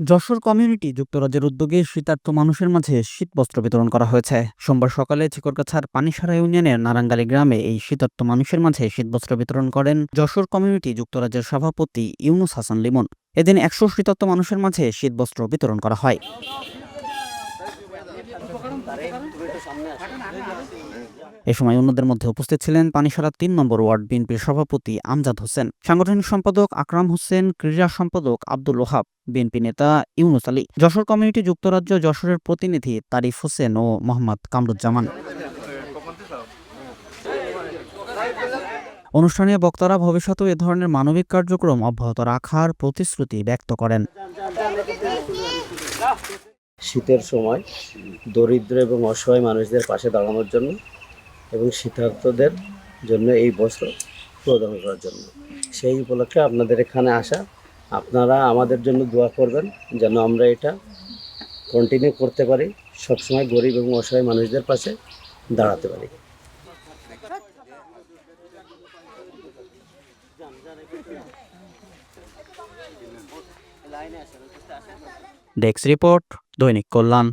Jessore community যুক্তরাজ্যের উদ্যোগে শীতার্থ মানুষের মাঝে শীতবস্ত্র বিতরণ করা হয়েছে। সোমবার সকালে চিকরগাছার পানিসারা ইউনিয়নের নারাঙ্গালী গ্রামে এই শীতার্থ মানুষের মাঝে শীতবস্ত্র বিতরণ করেন যশোর কমিউনিটি যুক্তরাজ্যের সভাপতি ইউনুস হাসান লিমন। এদিন একশো শীতার্থ মানুষের মাঝে শীতবস্ত্র বিতরণ করা হয়। এ সময় অন্যদের মধ্যে উপস্থিত ছিলেন পানিসারা তিন নম্বর ওয়ার্ড বিএনপির সভাপতি আমজাদ হোসেন, সাংগঠনিক সম্পাদক আকরাম হোসেন, ক্রীড়া সম্পাদক আব্দুল ওহাব, বিএনপি নেতা ইউনুস আলী, যশোর কমিউনিটি যুক্তরাজ্য যশোরের প্রতিনিধি তারিফ হোসেন ও মোহাম্মদ কামরুজ্জামান। অনুষ্ঠানে বক্তারা ভবিষ্যতেও এ ধরনের মানবিক কার্যক্রম অব্যাহত রাখার প্রতিশ্রুতি ব্যক্ত করেন। শীতের সময় দরিদ্র এবং অসহায় মানুষদের পাশে দাঁড়ানোর জন্য এবং শীতার্থদের জন্য এই বস্ত্র প্রদান করার জন্য। সেই উপলক্ষে আপনাদের এখানে আসা, আপনারা আমাদের জন্য দোয়া করবেন যেন আমরা এটা কন্টিনিউ করতে পারি, সবসময় গরিব এবং অসহায় মানুষদের পাশে দাঁড়াতে পারি। ডেস্ক রিপোর্ট দৈনিক কল্যাণ।